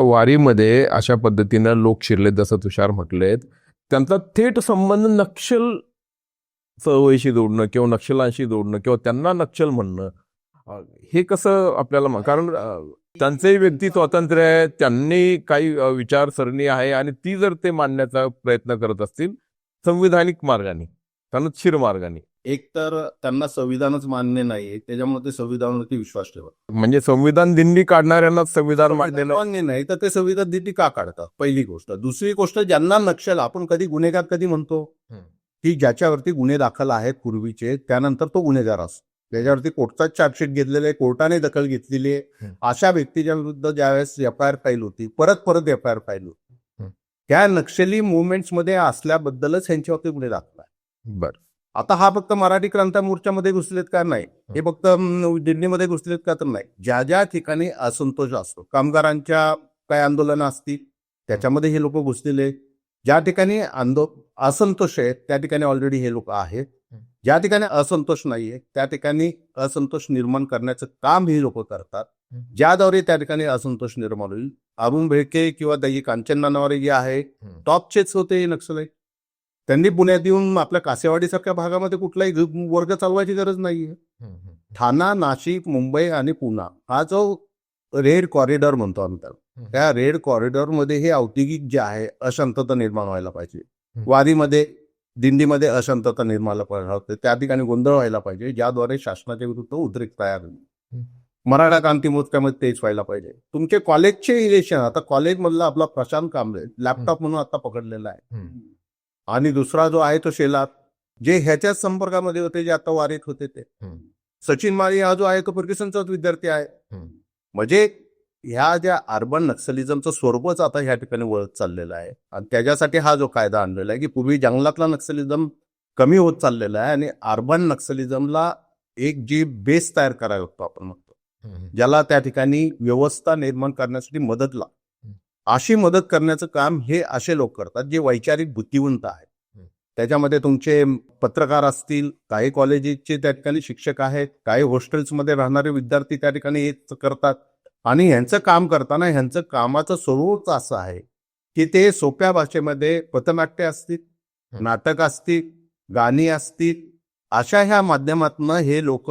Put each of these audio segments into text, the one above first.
आता वारीमध्ये अशा पद्धतीनं लोक शिरलेत जसं तुषार म्हटलेत. त्यांचा थेट संबंध नक्षल चळवळीशी जोडणं किंवा नक्षलांशी जोडणं किंवा त्यांना नक्षल म्हणणं हे कसं आपल्याला कारण त्यांचंही व्यक्ती स्वातंत्र्य आहे त्यांनी काही विचारसरणी आहे आणि ती जर ते मांडण्याचा प्रयत्न करत असतील संविधानिक मार्गाने तनच्छीर मार्गाने एक तर त्यांना संविधानच मान्य नाहीये त्याच्यामुळे ते संविधानावरती विश्वास ठेवत म्हणजे संविधान दिंडी काढणाऱ्यांनाच संविधान मान्य नाही. तर ते संविधान दिली का काढतात? पहिली गोष्ट. दुसरी गोष्ट ज्यांना नक्षल आपण कधी गुन्हेगार कधी म्हणतो. की ज्याच्यावरती गुन्हे दाखल आहेत पूर्वीचे त्यानंतर तो गुन्हेगार असतो. त्याच्यावरती कोर्टात चार्जशीट घेतलेले आहे, कोर्टाने दखल घेतलेली आहे. अशा व्यक्तीच्या विरुद्ध ज्यावेळेस एफ आय आर फाईल होती परत परत एफ आय आर फाईल होती. त्या नक्षली मुवमेंट्समध्ये असल्याबद्दलच यांच्यावरती गुन्हे दाखल आहे बर. आता हा फक्त मराठी क्रांती मोर्चामध्ये घुसलेत का? नाही. हे. फक्त दिल्लीमध्ये घुसलेत का? तर नाही. ज्या ज्या ठिकाणी असंतोष असतो कामगारांच्या काय आंदोलनं असतील त्याच्यामध्ये हे लोक घुसलेले ज्या ठिकाणी आंदो असंतोष आहे त्या ठिकाणी ऑलरेडी हे लोक आहेत. ज्या ठिकाणी असंतोष नाहीये त्या ठिकाणी असंतोष निर्माण करण्याचं काम हे लोक करतात. ज्याद्वारे त्या ठिकाणी असंतोष निर्माण होईल. अरुण भेळके किंवा दही कांचन नानावरे जे आहे. टॉपचेच होते हे नक्षलाईट त्यांनी पुण्यात येऊन आपल्या कासेवाडीसारख्या भागामध्ये कुठलाही वर्ग चालवायची गरज नाहीये. ठाणा नाशिक मुंबई आणि पुणा हा जो रेड कॉरिडॉर म्हणतो आम्ही त्याला. त्या रेड कॉरिडॉरमध्ये हे औद्योगिक जे आहे अशांतता निर्माण व्हायला पाहिजे. वारीमध्ये दिंडीमध्ये अशांतता निर्माण पाहिजे. त्या ठिकाणी गोंधळ व्हायला पाहिजे ज्याद्वारे शासनाच्या विरुद्ध उद्रेक तयार होईल. मराठा क्रांती मोर्चामध्ये तेच व्हायला पाहिजे. तुमचे कॉलेजचे इलेक्शन आता कॉलेजमधला आपला प्रशांत कांबळे लॅपटॉप म्हणून आता पकडलेला आहे. आणि दुसरा जो आहे तो शेलार. जे ह्याच्याच संपर्कामध्ये होते जे आता वारीत होते ते. सचिन माळी हा जो आहे तो फर्ग्युसनचाच विद्यार्थी आहे. म्हणजे ह्या ज्या अर्बन नक्सलिझमचं स्वरूपच आता ह्या ठिकाणी वळत चाललेलं आहे. आणि त्याच्यासाठी हा जो कायदा आणलेला आहे की पूर्वी जंगलातला नक्सलिझम कमी होत चाललेला आहे आणि अर्बन नक्सलिझमला एक जी बेस तयार करायला होतो आपण म्हणतो. ज्याला त्या ठिकाणी व्यवस्था निर्माण करण्यासाठी मदत लागते. अशी मदत करण्याचं काम हे असे लोक करतात जे वैचारिक बुद्धिवंत आहेत. त्याच्यामध्ये तुमचे पत्रकार असतील काही कॉलेजेसचे त्या ठिकाणी शिक्षक आहेत काही हॉस्टेल्समध्ये राहणारे विद्यार्थी त्या ठिकाणी हे करतात आणि ह्यांचं काम करताना ह्यांचं कामाचं स्वरूपच असं आहे की ते सोप्या भाषेमध्ये पथनाट्य असतील. नाटक असतील गाणी असतील अशा ह्या माध्यमातून हे लोक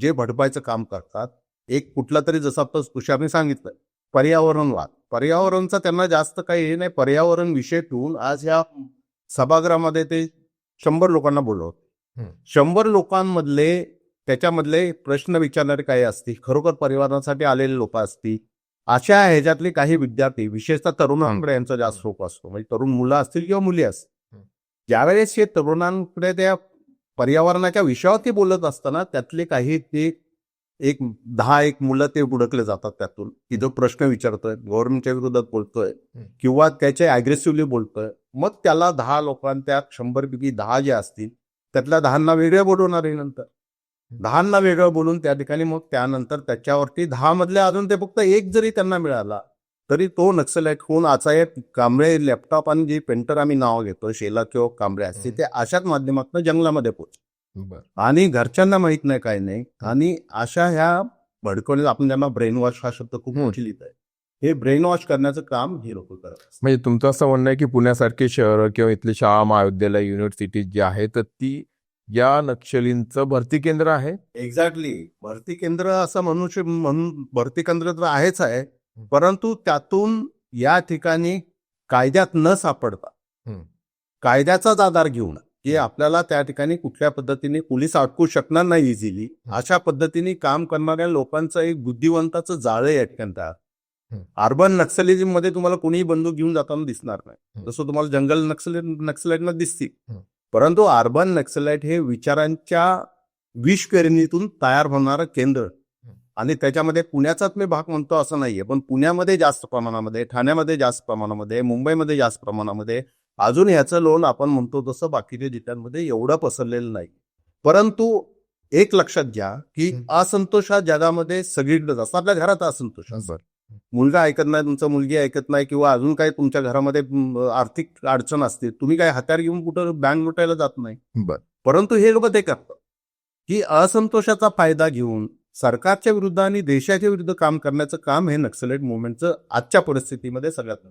जे भडपायचं काम करतात एक कुठला तरी जसं तुषारने सांगितलं पर्यावरणवाद पर्यावरणचा त्यांना जास्त काही हे नाही पर्यावरण विषय ठेवून आज ह्या सभागृहामध्ये ते शंभर लोकांना बोलवत. शंभर लोकांमधले त्याच्यामधले प्रश्न विचारणारे काही असतील खरोखर परिवारासाठी आलेले लोक असतील अशा ह्याच्यातले काही विद्यार्थी विशेषतः तरुणांकडे यांचा जास्त रोप असतो. म्हणजे तरुण मुलं असतील किंवा मुली असतील. ज्यावेळेस हे तरुणांकडे त्या पर्यावरणाच्या विषयावरती बोलत असताना त्यातले काही ते एक दहा एक मुलं ते बुडकले जातात त्यातून. की जो प्रश्न विचारतोय गव्हर्नमेंटच्या विरोधात बोलतोय किंवा त्याचे अग्रेसिव्हली बोलतोय मग त्याला दहा लोकांच्या शंभर पैकी दहा जे असतील त्यातल्या दहांना वेगळ्या बोलवणार आहे नंतर. दहांना वेगळं बोलून त्या ठिकाणी मग त्यानंतर त्याच्यावरती दहा मधल्या अजून ते फक्त एक जरी त्यांना मिळाला तरी तो नक्सलाईट होऊन आचा एक कांबळे लॅपटॉप आणि जे पेंटर आम्ही नाव घेतो शेला किंवा कांबळे असते ते अशाच माध्यमातून जंगलामध्ये बर आणि घरच्यांना माहीत नाही काही नाही. आणि अशा ह्या भडकवल्या आपण ज्यांना ब्रेन वॉश हा शब्द खूप लिहित आहे. हे ब्रेन वॉश करण्याचं काम हे लोक करत. म्हणजे तुमचं असं म्हणणं आहे की पुण्यासारखे शहर किंवा इथली शाळा महाविद्यालय युनिव्हर्सिटी जी आहे तर ती या नक्षलींचं भरती केंद्र आहे? एक्झॅक्टली भरती केंद्र असं म्हणू शक- म्हणून भरती केंद्र तर आहेच आहे. परंतु त्यातून या ठिकाणी कायद्यात न सापडता. कायद्याचाच आधार घेऊन की आपल्याला त्या ठिकाणी कुठल्या पद्धतीने पोलीस अटकू शकणार नाही इझिली. अशा पद्धतीने काम करणाऱ्या लोकांचं एक बुद्धिवंताचं जाळं आहे अत्यंत हम्म. अर्बन नक्सलिझममध्ये तुम्हाला कोणीही बंदूक घेऊन जाताना दिसणार नाही. जसं तुम्हाला जंगल नक्सल नक्सलाईटना दिसतील. परंतु अर्बन नक्सलाईट हे विचारांच्या विषपेरणीतून तयार होणारं केंद्र. आणि त्याच्यामध्ये पुण्याचाच मी भाग म्हणतो असं नाहीये. पण पुण्यामध्ये जास्त प्रमाणामध्ये ठाण्यामध्ये जास्त प्रमाणामध्ये मुंबईमध्ये जास्त प्रमाणामध्ये अजून ह्याचं लोन आपण म्हणतो तसं बाकीच्या जिल्ह्यांमध्ये एवढं पसरलेलं नाही. परंतु एक लक्षात घ्या की. असंतोष हा जगामध्ये सगळीकडेच असतो. आपल्या घरात असंतोष मुलगा ऐकत नाही तुमचा मुलगी ऐकत नाही किंवा अजून काही तुमच्या घरामध्ये आर्थिक अडचण असते तुम्ही काय हत्यार घेऊन कुठं बँक लुटायला जात नाही. परंतु हे लोक ते करतात की असंतोषाचा फायदा घेऊन सरकारच्या विरुद्ध आणि देशाच्या विरुद्ध काम करण्याचं काम हे नक्सलेट मुवमेंटचं आजच्या परिस्थितीमध्ये सगळ्यात